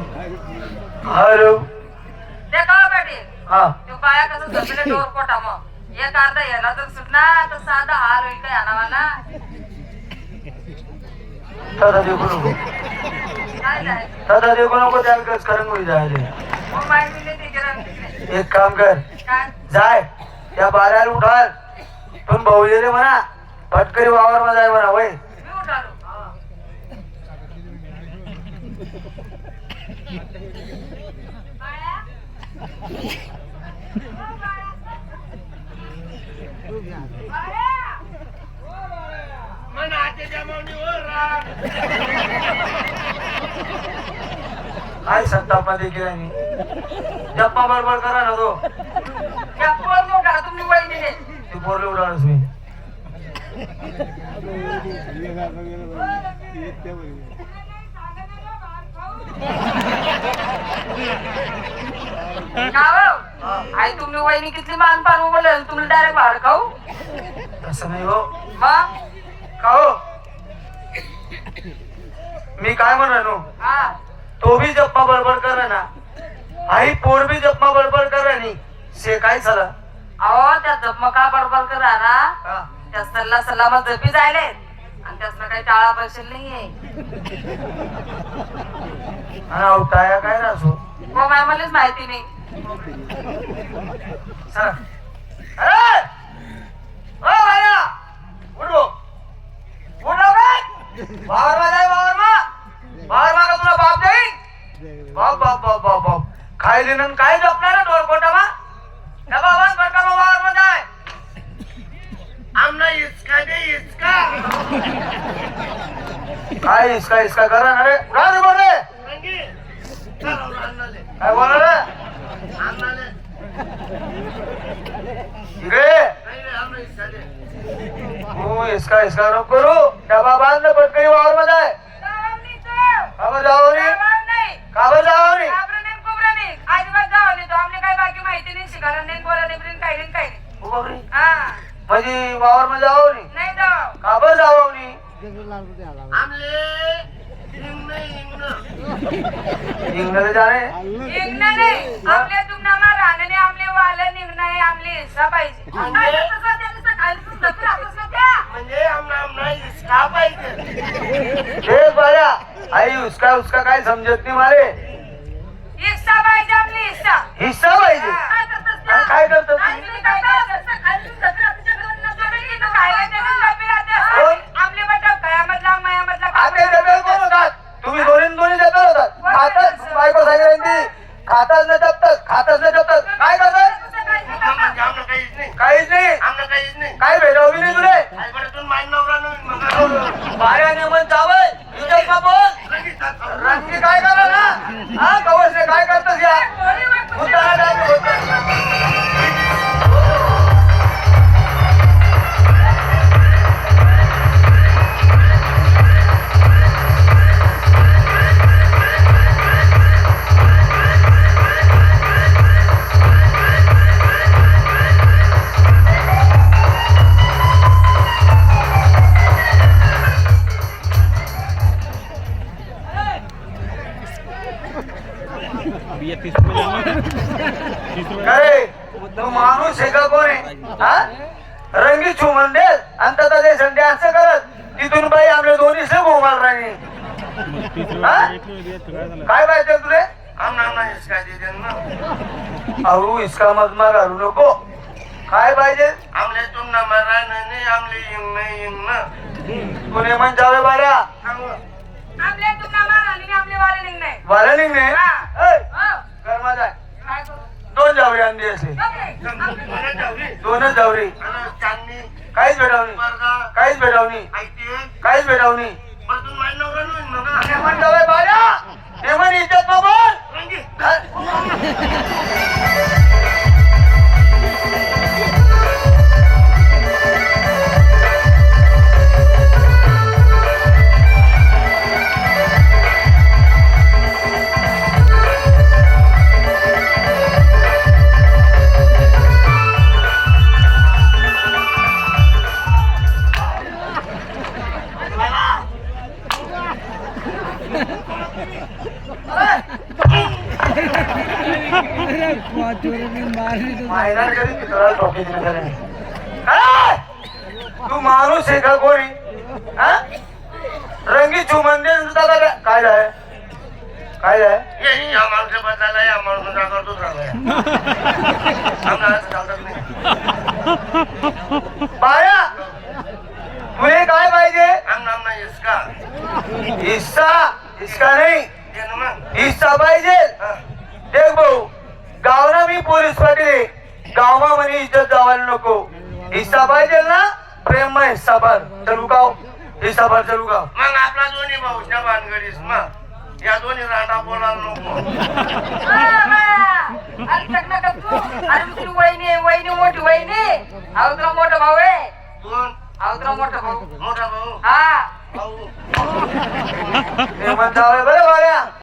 Hello. Patil हा तो बाया कसं झोपले डोर कोटा मग? एक अर्धा याला जर सुटला तर साधा हार होईल काय आणावाला दादा देखू नको जाय दादा देखू नको त्या कस करंगोळी जायले. एक काम कर. जाय. त्या बाऱ्याला उठाल. पण भाऊ रे म्हणा पटकरी वावर मध्ये आहे म्हणा वय? काय संतापमध्ये केला मी जप्पा बडबड करा ना तो. ती पोरले उडालच मी हो? आई तुम्ही वहिनी किती मान पान बोलले तुम्ही डायरेक्ट बाहेर खाऊ तसं नाही हो. मग? का हो? मी काय म्हणालो हा. तो भी जप्पा बडबड करा ना आई पोर भी जप्पा बडबड करा से काय झालं? अहो त्या जपमका बडबड करा ना हा. त्या सल्ला सल्लामा जपी जायले. आणि त्यासनं काही टाळा पैसे नाहीये. अवताया काय रासो हो आम्हालाच मलाच माहिती नाही. अरे! भाया काय मा बाप बाप बाप बाप बाप बाप. खायली नन काय जपणार रे डोर कोटा मा त्या बाबान कोटा मा बाहेर मा जाय. आमना इसका दे इसका काय इसका इसका करा ना रे उडा रे बोले काय बोला रे इकडे. हो इसका इसका नको करू. त्या बाबांना पटकरी वावर मध्ये. आहे काबर जावं रे काबर जावं रे हो. म्हणजे वावर मध्ये जावं रे काबर जावं रे इंग्रजी जाणे म्हणजे आमना आमना इसका पाहिजे. हे बऱ्या आई उसका उसका काय समजत नाही मारे. हिस्सा पाहिजे आणि काय करतो आता डबे कोण होतात तुम्ही दोन्ही दोन्ही डबे होतात खातच बायको सांगितली खातच न जपतच खातच न जपतच काय करतात म्हणजे आमना काहीच नाही काहीच नाही आमना काहीच नाही काय भेटवली नाही तुले आई बरं तुम्ही माझी नवरा नवीन मग बाऱ्याने मन बोल काय करा ना हा कवच माणूस आहे का कोण? आहे हा? रंगी छू म्हणते. आणि तसा ते संडे असं करत तिथून बाई आपले दोन्ही से घुमाल राणी हा? काय पाहिजे तुले? ना. अहो इसका मजमा घालू नको. काय पाहिजे आमले तुमना मरा नाही आमले इंग नाही इंग ना तुले म्हण जावे बाऱ्या बाऱ्या निघणे ऐ, कर्मा जाय दोन जावरी आणली असली दोनच जावरी. काहीच भेटावणी. काहीच भेटावणी. काहीच भेटावणी. बरं तुम्ही तू माणूस आहे का कोणी? हा? रंगी चुमंदे काय आहे काय आहे ये माणूस बदलायला या बाया तुले काय पाहिजे? आम नाम नाही इसका. हिस्सा हिस्सा नाही. हिस्सा पाहिजे. देख भाऊ मी पोलीस पाटील गावमा म्हणे इज्जत जावायला नको. हिस्सा पाहिजे ना? प्रेम मा हिस्सा भर. चलू गाव. हिस्सा भर चलू गाव. मग आपला दोन्ही भाऊ त्या भानगडीस मग. या दोन्ही रांडा बोलायला नको. वहिनी वहिनी मोठी वहिनी. अहो तुला मोठा भाऊ आहे अहो तुला मोठा भाऊ. मोठा भाऊ. हा. भाऊ हे बरं बाळ्या